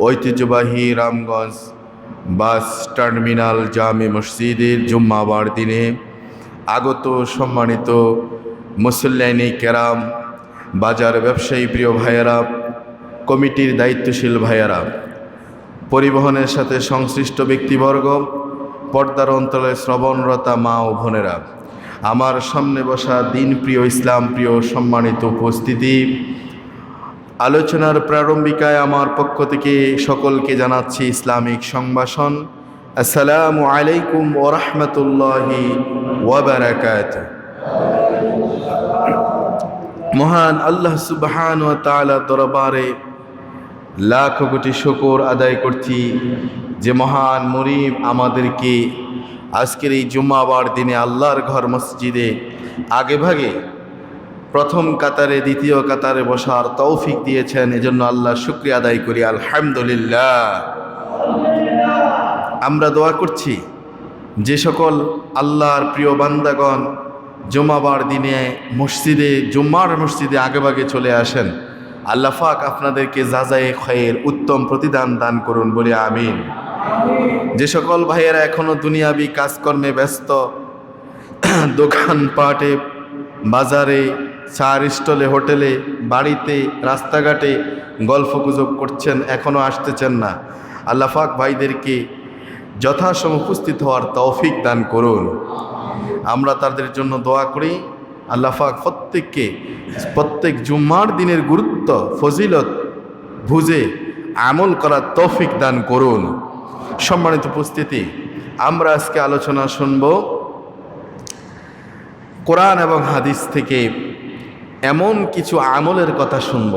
ঐতিহ্যবাহী Ramganj bus terminal জামে মসজিদের জুম্মাবার দিনে আগত সম্মানিত মুসল্লাইনি কেরাম, বাজার ব্যবসায়ী প্রিয় ভাইয়েরা, কমিটির দায়িত্বশীল ভাইয়েরা, পরিবহনের সাথে সংশ্লিষ্ট ব্যক্তিবর্গ, পর্দার অন্তরে শ্রবণরতা মা ও বোনেরা, আমার সামনে বসা দিন প্রিয় ইসলাম প্রিয় সম্মানিত উপস্থিতি আলোচনার প্রারম্ভিকায় আমার পক্ষ থেকে সকলকে জানাচ্ছি ইসলামিক সংবাসন। আসসালামু আলাইকুম ওরহমতুল্লাহি ওয়াবারাকাত। মহান আল্লাহ সুবহান ও তাআলা দরবারে লাখ কোটি শকর আদায় করছি যে মহান মরিম আমাদেরকে আজকের এই জুম্মাবার দিনে আল্লাহর ঘর মসজিদে আগে ভাগে প্রথম কাতারে, দ্বিতীয় কাতারে বসার তৌফিক দিয়েছেন, এজন্য আল্লাহ শুক্রিয়া আদায় করি, আলহামদুলিল্লাহ। আমরা দোয়া করছি, যে সকল আল্লাহর প্রিয় বান্দাগণ জমাবার দিনে মসজিদে, জুম্মার মসজিদে আগেভাগে চলে আসেন। আল্লাহ পাক আপনাদেরকে যাজায়ে খয়ের উত্তম প্রতিদান দান করুন বলে আমিন। যে সকল ভাইয়েরা এখনও দুনিয়াবি কাজকর্মে ব্যস্ত দোকান পাটে বাজারে চার স্টলে হোটেলে, বাড়িতে, রাস্তাঘাটে গল্প গুজব করছেন এখনও আসতেছেন না। আল্লাহ পাক ভাইদেরকে যথাসম উপস্থিত হওয়ার তৌফিক দান করুন। আমরা তাদের জন্য দোয়া করি। আল্লাহ পাক প্রত্যেককে, প্রত্যেক জুম্মার দিনের গুরুত্ব, ফজিলত বুঝে আমল করার তৌফিক দান করুন। সম্মানিত উপস্থিতি, আমরা আজকে আলোচনা শুনব কোরআন এবং হাদিস থেকে। এমন কিছু আমলের কথা শুনব।